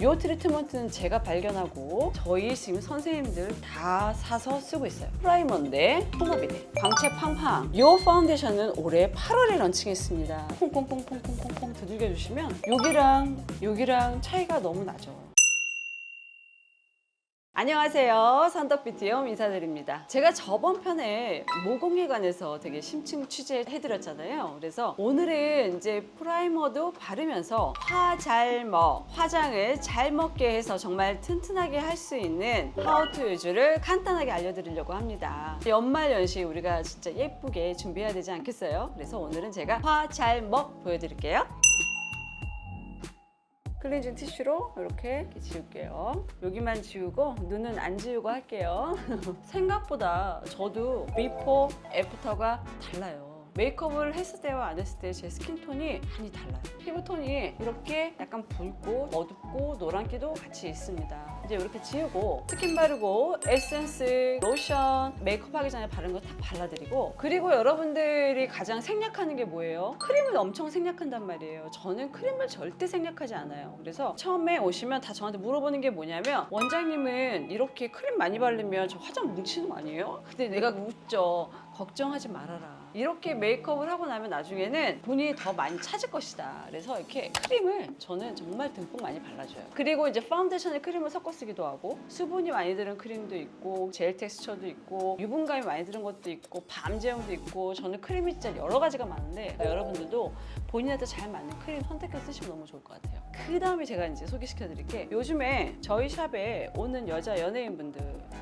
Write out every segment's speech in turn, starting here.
이 트리트먼트는 제가 발견하고 저희 지금 선생님들 다 사서 쓰고 있어요. 프라이머인데 톤업이네. 광채 팡팡. 이 파운데이션은 올해 8월에 런칭했습니다. 콩콩콩콩콩콩콩 두들겨 주시면 여기랑 여기랑 차이가 너무 나죠. 안녕하세요. 선덕뷰티엄 인사드립니다. 제가 저번 편에 모공에 관해서 되게 심층 취재해드렸잖아요. 그래서 오늘은 이제 프라이머도 바르면서 화 잘 먹, 화장을 잘 먹게 해서 정말 튼튼하게 할 수 있는 하우투 유즈를 간단하게 알려드리려고 합니다. 연말 연시 우리가 진짜 예쁘게 준비해야 되지 않겠어요? 그래서 오늘은 제가 화 잘 먹 보여드릴게요. 클렌징 티슈로 이렇게, 지울게요. 여기만 지우고 눈은 안 지우고 할게요. 생각보다 저도 비포, 애프터가 달라요. 메이크업을 했을 때와 안 했을 때 제 스킨톤이 많이 달라요. 피부톤이 이렇게 약간 붉고 어둡고 노란기도 같이 있습니다. 이제 이렇게 지우고 스킨 바르고 에센스, 로션, 메이크업 하기 전에 바른 거다 발라드리고 그리고 여러분들이 가장 생략하는 게 뭐예요? 크림을 엄청 생략한단 말이에요. 저는 크림을 절대 생략하지 않아요. 그래서 처음에 오시면 다 저한테 물어보는 게 뭐냐면 원장님은 이렇게 크림 많이 바르면 저 화장 뭉치는 거 아니에요? 근데 내가 웃죠. 걱정하지 말아라. 이렇게 메이크업을 하고 나면 나중에는 본인이 더 많이 찾을 것이다. 그래서 이렇게 크림을 저는 정말 듬뿍 많이 발라줘요. 그리고 이제 파운데이션에 크림을 섞어 쓰기도 하고 수분이 많이 들은 크림도 있고 젤 텍스처도 있고 유분감이 많이 들은 것도 있고 밤 제형도 있고 저는 크림이 진짜 여러 가지가 많은데 여러분들도 본인한테 잘 맞는 크림 선택해서 쓰시면 너무 좋을 것 같아요. 그 다음에 제가 이제 소개시켜 드릴 게 요즘에 저희 샵에 오는 여자 연예인분들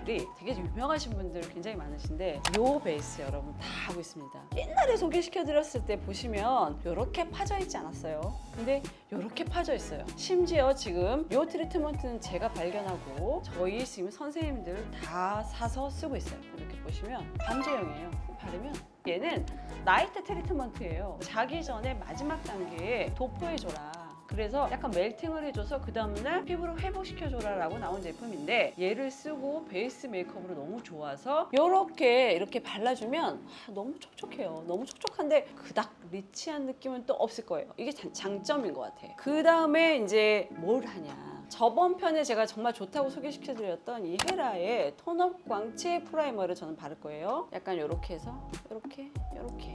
이 되게 유명하신 분들 굉장히 많으신데 요 베이스 여러분 다 하고 있습니다. 옛날에 소개시켜 드렸을 때 보시면 이렇게 파져 있지 않았어요. 근데 이렇게 파져 있어요. 심지어 지금 요 트리트먼트는 제가 발견하고 저희 지금 선생님들 다 사서 쓰고 있어요. 이렇게 보시면 반제형이에요. 바르면 얘는 나이트 트리트먼트예요. 자기 전에 마지막 단계에 도포해줘라. 그래서 약간 멜팅을 해줘서 그 다음날 피부를 회복시켜줘라 라고 나온 제품인데 얘를 쓰고 베이스 메이크업으로 너무 좋아서 이렇게 이렇게 발라주면 아, 너무 촉촉해요. 너무 촉촉한데 그닥 리치한 느낌은 또 없을 거예요. 이게 장- 장점인 것 같아. 그 다음에 이제 뭘 하냐. 저번 편에 제가 정말 좋다고 소개시켜드렸던 이 헤라의 톤업 광채 프라이머를 저는 바를 거예요. 약간 이렇게 해서 이렇게 이렇게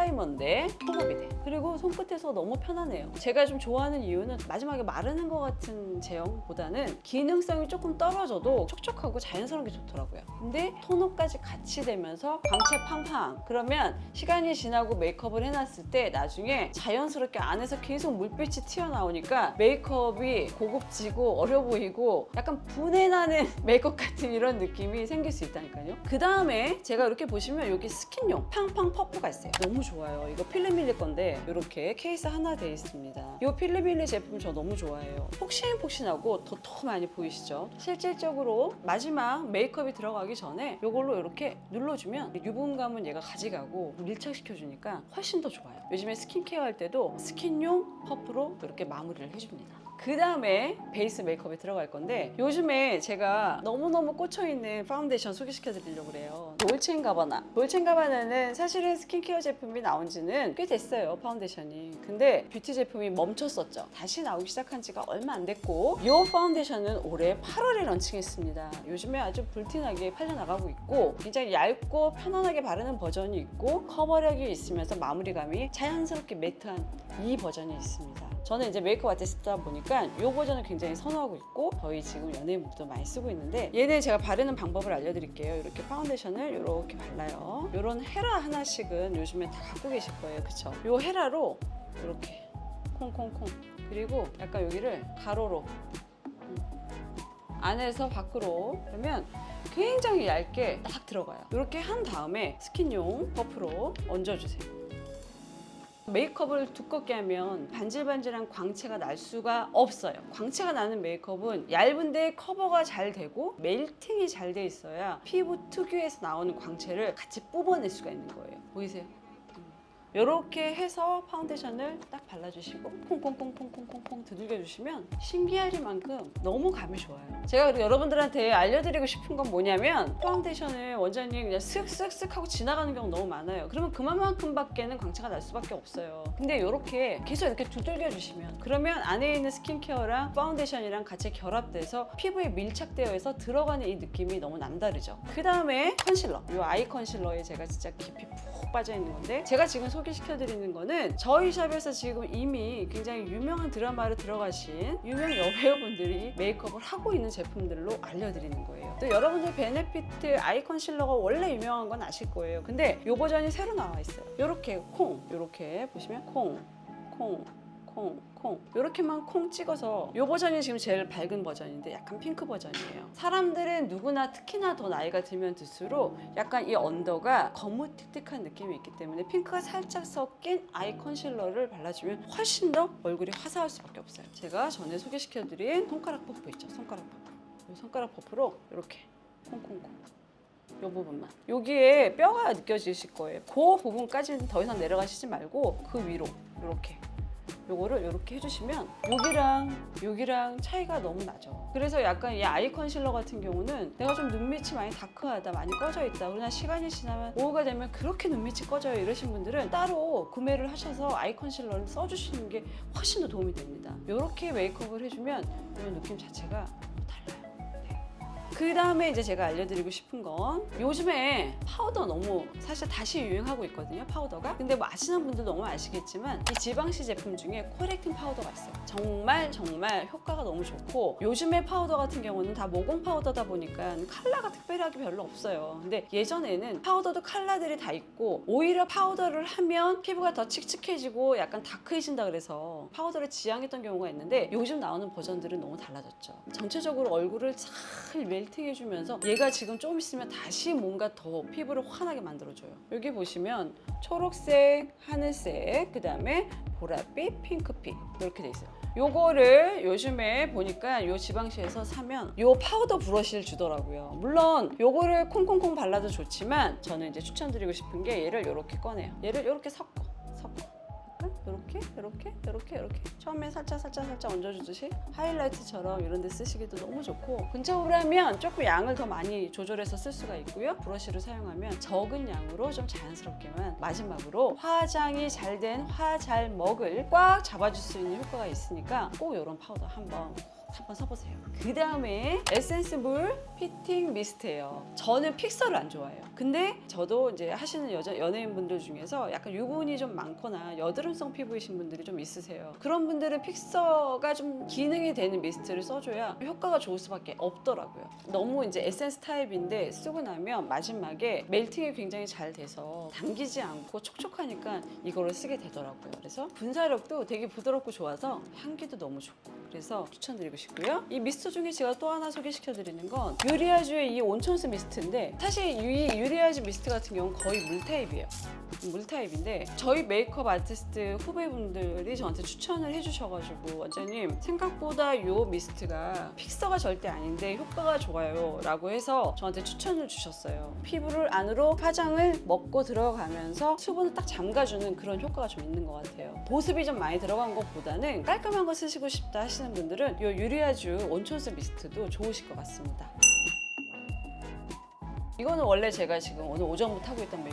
프라이머인데 톤업이 돼. 그리고 손끝에서 너무 편하네요. 제가 좀 좋아하는 이유는 마지막에 마르는 것 같은 제형보다는 기능성이 조금 떨어져도 촉촉하고 자연스러운 게 좋더라고요. 근데 톤업까지 같이 되면서 광채 팡팡. 그러면 시간이 지나고 메이크업을 해놨을 때 나중에 자연스럽게 안에서 계속 물빛이 튀어나오니까 메이크업이 고급지고 어려 보이고 약간 분해나는 메이크업 같은 이런 느낌이 생길 수 있다니까요. 그 다음에 제가 이렇게 보시면 여기 스킨용 팡팡 퍼프가 있어요. 너무 좋아 요. 이거 필름밀리 건데 이렇게 케이스 하나 돼 있습니다. 이 필름밀리 제품 저 너무 좋아해요. 폭신폭신하고 도톰하니 보이시죠? 실질적으로 마지막 메이크업이 들어가기 전에 이걸로 이렇게 눌러주면 유분감은 얘가 가져가고 밀착시켜주니까 훨씬 더 좋아요. 요즘에 스킨케어 할 때도 스킨용 퍼프로 이렇게 마무리를 해줍니다. 그 다음에 베이스 메이크업에 들어갈 건데 요즘에 제가 너무너무 꽂혀있는 파운데이션 소개시켜 드리려고 그래요. 돌첸 가바나. 돌첸 가바나는 사실은 스킨케어 제품이 나온 지는 꽤 됐어요 파운데이션이. 근데 뷰티 제품이 멈췄었죠. 다시 나오기 시작한 지가 얼마 안 됐고 이 파운데이션은 올해 8월에 런칭했습니다. 요즘에 아주 불티나게 팔려나가고 있고 굉장히 얇고 편안하게 바르는 버전이 있고 커버력이 있으면서 마무리감이 자연스럽게 매트한 이 버전이 있습니다 저는 이제 메이크업 아티스트다 보니까 이 버전을 굉장히 선호하고 있고 저희 지금 연예인분들도 많이 쓰고 있는데 얘는 제가 바르는 방법을 알려드릴게요. 이렇게 파운데이션을 이렇게 발라요. 이런 헤라 하나씩은 요즘에 다 갖고 계실 거예요. 그쵸? 이 헤라로 이렇게 콩콩콩 그리고 약간 여기를 가로로 음. 안에서 밖으로 그러면 굉장히 얇게 딱 들어가요. 이렇게 한 다음에 스킨용 퍼프로 얹어주세요. 메이크업을 두껍게 하면 반질반질한 광채가 날 수가 없어요. 광채가 나는 메이크업은 얇은데 커버가 잘 되고 멜팅이 잘 돼 있어야 피부 특유에서 나오는 광채를 같이 뽑아낼 수가 있는 거예요. 보이세요? 음. 이렇게 해서 파운데이션을 딱 발라주시고 콩콩콩콩콩콩콩 두들겨주시면 신기하리만큼 너무 감이 좋아요. 제가 여러분들한테 알려드리고 싶은 건 뭐냐면 파운데이션을 원장님 그냥 쓱쓱쓱 하고 지나가는 경우 너무 많아요. 그러면 그만큼밖에는 광채가 날 수밖에 없어요. 근데 이렇게 계속 이렇게 두들겨주시면 그러면 안에 있는 스킨케어랑 파운데이션이랑 같이 결합돼서 피부에 밀착되어 있어 들어가는 이 느낌이 너무 남다르죠. 그 다음에 컨실러. 이 아이 컨실러에 제가 진짜 깊이 푹 빠져 있는 건데 제가 지금 소개시켜 드리는 거는 저희 샵에서 지금 이미 굉장히 유명한 드라마를 들어가신 유명 여배우분들이 메이크업을 하고 있는 제품들로 알려드리는 거예요. 또 여러분들 베네피트 아이 컨실러가 원래 유명한 건 아실 거예요. 근데 이 버전이 새로 나와 있어요. 이렇게 콩, 이렇게 보시면 콩, 콩, 콩, 콩 이렇게만 콩 찍어서 이 버전이 지금 제일 밝은 버전인데 약간 핑크 버전이에요. 사람들은 누구나 특히나 더 나이가 들면 들수록 약간 이 언더가 거무틱틱한 느낌이 있기 때문에 핑크가 살짝 섞인 아이 컨실러를 발라주면 훨씬 더 얼굴이 화사할 수밖에 없어요. 제가 전에 소개시켜드린 손가락 퍼프 있죠? 손가락 퍼프. 이 손가락 퍼프로 이렇게 콩콩콩. 이 부분만. 여기에 뼈가 느껴지실 거예요. 그 부분까지는 더 이상 내려가시지 말고 그 위로 이렇게. 요거를 이렇게 해주시면 여기랑 여기랑 차이가 너무 나죠. 그래서 약간 이 아이 컨실러 같은 경우는 내가 좀 눈밑이 많이 다크하다, 많이 꺼져 있다. 그러나 시간이 지나면 오후가 되면 그렇게 눈밑이 꺼져요. 이러신 분들은 따로 구매를 하셔서 아이 컨실러를 써주시는 게 훨씬 더 도움이 됩니다. 이렇게 메이크업을 해주면 이런 느낌 자체가 달라요. 그 다음에 이제 제가 알려드리고 싶은 건 요즘에 파우더 너무 사실 다시 유행하고 있거든요 파우더가. 근데 뭐 아시는 분들 너무 아시겠지만 이 지방시 제품 중에 코렉팅 파우더가 있어요. 정말 정말 효과가 너무 좋고 요즘에 파우더 같은 경우는 다 모공 파우더다 보니까 컬러가 특별하게 별로 없어요. 근데 예전에는 파우더도 컬러들이 다 있고 오히려 파우더를 하면 피부가 더 칙칙해지고 약간 다크해진다 그래서 파우더를 지향했던 경우가 있는데 요즘 나오는 버전들은 너무 달라졌죠. 전체적으로 얼굴을 잘 멜팅해주면서 얘가 지금 좀 있으면 다시 뭔가 더 피부를 환하게 만들어줘요. 여기 보시면 초록색, 하늘색, 그 다음에 보랏빛, 핑크빛 이렇게 돼 있어요. 요거를 요즘에 보니까 요 지방시에서 사면 요 파우더 브러쉬를 주더라고요. 물론 요거를 콩콩콩 발라도 좋지만 저는 이제 추천드리고 싶은 게 얘를 요렇게 꺼내요. 얘를 요렇게 섞어, 섞어. 이렇게 이렇게 이렇게 이렇게. 처음에 살짝 살짝 살짝 얹어주듯이 하이라이트처럼 이런 데 쓰시기도 너무 좋고 근처으로 하면 조금 양을 더 많이 조절해서 쓸 수가 있고요. 브러쉬를 사용하면 적은 양으로 좀 자연스럽게만 마지막으로 화장이 잘 된 화 잘 먹을 꽉 잡아줄 수 있는 효과가 있으니까 꼭 이런 파우더 한번 한번 써보세요. 그 다음에 에센스물 피팅 미스트예요. 저는 픽서를 안 좋아해요. 근데 저도 이제 하시는 여자 연예인분들 중에서 약간 유분이 좀 많거나 여드름성 피부이신 분들이 좀 있으세요. 그런 분들은 픽서가 좀 기능이 되는 미스트를 써줘야 효과가 좋을 수밖에 없더라고요. 너무 이제 에센스 타입인데 쓰고 나면 마지막에 멜팅이 굉장히 잘 돼서 당기지 않고 촉촉하니까 이거를 쓰게 되더라고요. 그래서 분사력도 되게 부드럽고 좋아서 향기도 너무 좋고 그래서 추천드리고 싶 고요. 이 미스트 중에 제가 또 하나 소개시켜 드리는 건 유리아주의 이 온천수 미스트인데 사실 이 유리아주 미스트 같은 경우는 거의 물 타입이에요. 물 타입인데 저희 메이크업 아티스트 후배분들이 저한테 추천을 해주셔가지고 원장님 생각보다 이 미스트가 픽서가 절대 아닌데 효과가 좋아요 라고 해서 저한테 추천을 주셨어요 피부를 안으로 화장을 먹고 들어가면서 수분을 딱 잠가주는 그런 효과가 좀 있는 것 같아요 보습이 좀 많이 들어간 것보다는 깔끔한 거 쓰시고 싶다 하시는 분들은 이 유리아주 온천수 미스트도 좋으실 것 같습니다. 이거는 원래 제가 지금 오늘 오전부터 하고 있던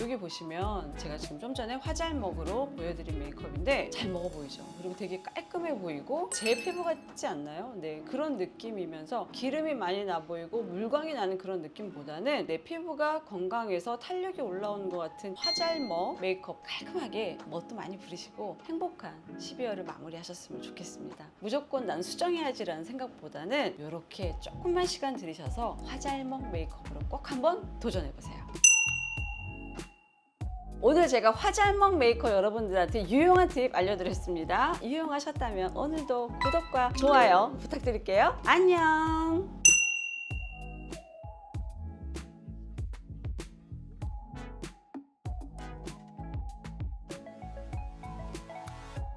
여기 보시면 제가 지금 좀 전에 화잘먹으로 보여드린 메이크업인데 잘 먹어 보이죠? 그리고 되게 깔끔해 보이고 제 피부 같지 않나요? 네 그런 느낌이면서 기름이 많이 나 보이고 물광이 나는 그런 느낌보다는 내 피부가 건강해서 탄력이 올라오는 것 같은 화잘먹 메이크업 깔끔하게 멋도 많이 부리시고 행복한 12월을 마무리하셨으면 좋겠습니다. 무조건 난 수정해야지라는 생각보다는 이렇게 조금만 시간 들이셔서 화잘먹 메이크업으로 꼭 한번 도전해보세요. 오늘 제가 화잘먹 메이커 여러분들한테 유용한 팁 알려드렸습니다. 유용하셨다면 오늘도 구독과 좋아요 부탁드릴게요. 안녕!